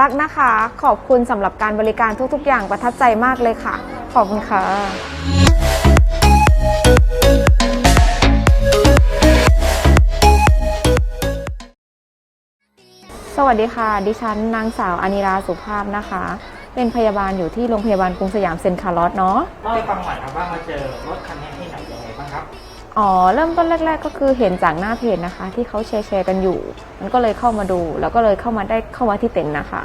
รักนะคะ ขอบคุณสำหรับการบริการทุกๆ อย่างประทับใจมากเลยค่ะ ขอบคุณค่ะสวัสดีค่ะ ดิฉันนางสาวอานิราสุภาพนะคะ เป็นพยาบาลอยู่ที่โรงพยาบาลกรุงสยามเซ็นคาร์ลอสเนาะเล่าให้ฟังหน่อยครับว่ามาเจอรถคันนี้ที่ไหนยังไงบ้างครับ อ๋อเริ่มต้นแรก ๆ ก็คือเห็นจากหน้าเพจนะคะ ที่เขาแชร์แชร์กันอยู่ มันก็เลยเข้ามาดู แล้วก็เลยเข้ามาได้เข้ามาที่เต็นท์นะคะ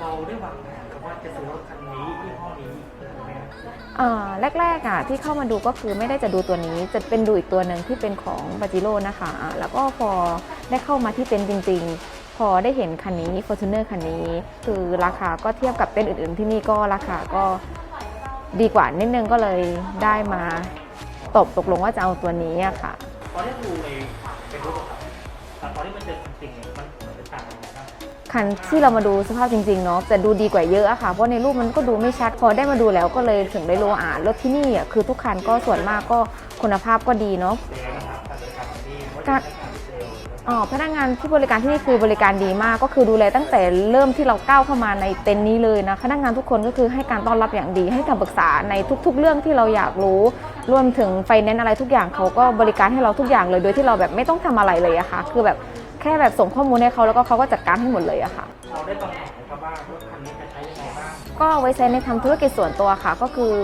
เราได้วางแผนครับว่าจะซื้อรถคันนี้ยี่ห้อนี้ถูกไหมครับอ่าแรกๆอะที่เข้ามาดูก็คือไม่ได้จะดูตัวนี้ จะเป็นดูอีกตัวหนึ่งที่เป็นของบาจิโร่นะคะอ่าแล้วก็พอได้เข้ามาที่เต็นท์จริง ๆ พอได้เห็นคันนี้ Fortuner คันนี้ คือราคาก็เทียบกับเต็นท์อื่น ๆ ที่นี่ก็ราคาก็ดีกว่านิดนึงก็เลยได้มา ตกตกลงว่าจะเอาตัวนี้อะค่ะ ตอนที่ดูในเป็นรูปครับแต่ตอนที่มันเจอจริงๆเนี่ยมันเหมือนเป็นต่างกันยังไงบ้างคันที่เรามาดูสภาพจริงๆเนาะจะดูดีกว่าเยอะอะค่ะ เพราะในรูปมันก็ดูไม่ชัด พอได้มาดูแล้วก็เลยถึงได้รู้ว่าอ่ารถที่นี่อะคือทุกคันก็ส่วนมากก็คุณภาพก็ดีเนาะ เป็นยังไงบ้างครับการบริการของที่ว่าการจะการเซลล์ อ๋อพนักงานที่บริการที่นี่คือบริการดีมาก ก็คือดูแลตั้งแต่เริ่มที่เราก้าวเข้ามาในเต็นท์นี้เลยนะพนักงานทุกคนก็คือให้การต้อนรับอย่างดี ให้คำปรึกษาในทุก ๆ เรื่องที่เราอยากรู้ รวมถึงไฟแนนซ์อะไรทุกอย่างเขาก็บริการให้เราทุกอย่างเลย โดยที่เราแบบไม่ต้องทำอะไรเลยอะค่ะ คือแบบแค่แบบส่งข้อมูลให้เขาแล้วก็เขาก็จัดการให้หมดเลยอะค่ะเราได้วางแผนไหมครับว่ารถคันนี้จะใช้ยังไงบ้างก็เอาไว้ใช้ในทำธุรกิจส่วนตัวค่ะ ก็คือ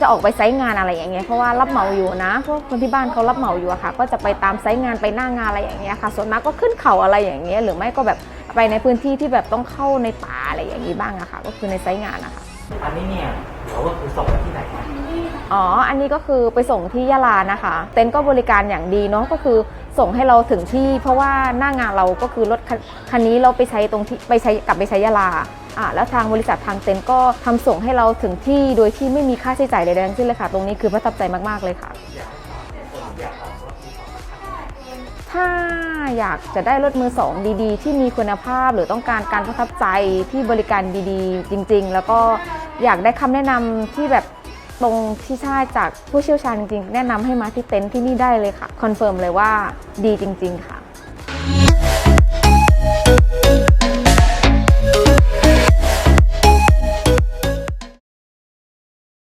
จะออกไปไซต์งานอะไรอย่างเงี้ยเพราะว่ารับเหมาอยู่นะพวกคนที่บ้านเขารับเหมาอยู่อะค่ะ ก็จะไปตามไซต์งานไปหน้างานอะไรอย่างเงี้ยค่ะ ส่วนมากก็ขึ้นเขาอะไรอย่างเงี้ยหรือไม่ก็แบบไปในพื้นที่ที่แบบต้องเข้าในป่าอะไรอย่างงี้บ้างอะค่ะ ก็คือในไซต์งานนะคะอันนี้เนี่ยเดี๋ยวก็คือส่งไปที่ไหนครับอ๋อ อันนี้ก็คือไปส่งที่ยะลานะคะ เต็นท์ก็บริการอย่างดีเนาะ ก็คือส่งให้เราถึงที่ เพราะว่าหน้างานเราก็คือรถคันคันนี้เราไปใช้ตรงที่ไปใช้กลับไปใช้ยะลา อ่าแล้วทางบริษัททางเต็นท์ก็ทำส่งให้เราถึงที่โดยที่ไม่มีค่าใช้จ่ายใดๆทั้งสิ้นเลยค่ะ ตรงนี้คือประทับใจมากๆเลยค่ะ ถ้าอยากจะได้รถมือสองดีๆ ที่มีคุณภาพหรือต้องการการประทับใจที่บริการดีๆ จริง ๆ แล้วก็อยากได้คำแนะนำที่แบบตรงที่ใช่จากผู้เชี่ยวชาญจริงๆ แนะนำให้มาที่เต็นท์ที่นี่ได้เลยค่ะ คอนเฟิร์มเลยว่าดีจริง ๆ ค่ะ